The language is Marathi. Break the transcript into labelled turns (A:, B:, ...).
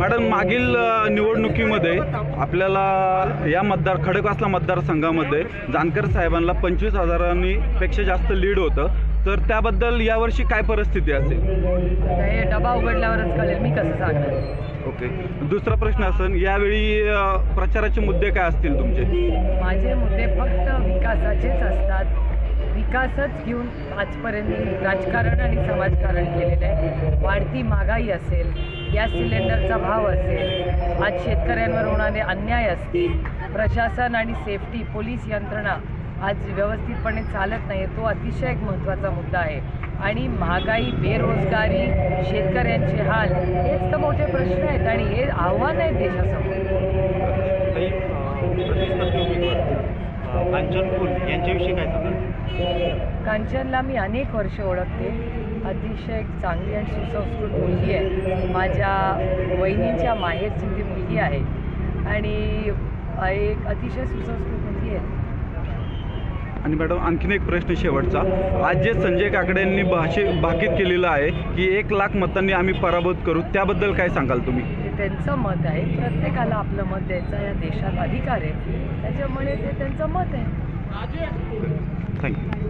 A: मॅडम मागील निवडणुकीमध्ये आपल्याला या मतदार खडकवासला मतदारसंघामध्ये जानकर साहेबांना पंचवीस हजारांनी पेक्षा जास्त लीड होतं. तर त्याबद्दल यावर्षी काय परिस्थिती असेल?
B: डबा उघडल्यावरच कळेल. मी कसं सांगणार?
A: ओके. दुसरा प्रश्न असेल यावेळी प्रचाराचे मुद्दे काय असतील तुमचे?
B: माझे मुद्दे फक्त विकासाचेच असतात. विकासच घेऊन आजपर्यंत राजकारण आणि समाजकारण केलेलं आहे. वाढती महागाई असेल गॅस सिलेंडरचा भाव असेल आज शेतकऱ्यांवर होणारे अन्याय असतील प्रशासन आणि सेफ्टी पोलीस यंत्रणा आज व्यवस्थितपणे चालत नाही तो अतिशय एक महत्त्वाचा मुद्दा आहे. आणि महागाई बेरोजगारी शेतकऱ्यांचे हाल हेच तर मोठे प्रश्न आहेत आणि हे आव्हान आहेत देशासमोर.
C: कांचन यांच्याविषयी काय
B: कांचनला मी अनेक वर्ष ओळखते. अतिशय एक चांगली आणि सुसंस्कृत मुलगी आहे. माझ्या वहिनींच्या माहेरची ती मुलगी आहे. आणि एक अतिशय सुसंस्कृत मुलगी आहे.
A: आणि मॅडम आणखीन एक प्रश्न शेवटचा. आज जे संजय काकडे यांनी भाषे भाकीत केलेलं आहे की एक लाख मतांनी आम्ही पराभूत करू त्याबद्दल काय सांगाल तुम्ही?
B: त्यांचं मत आहे प्रत्येकाला आपलं मत द्यायचा या देशात अधिकार आहे. त्याच्यामुळे ते त्यांचं मत आहे.
A: थँक्यू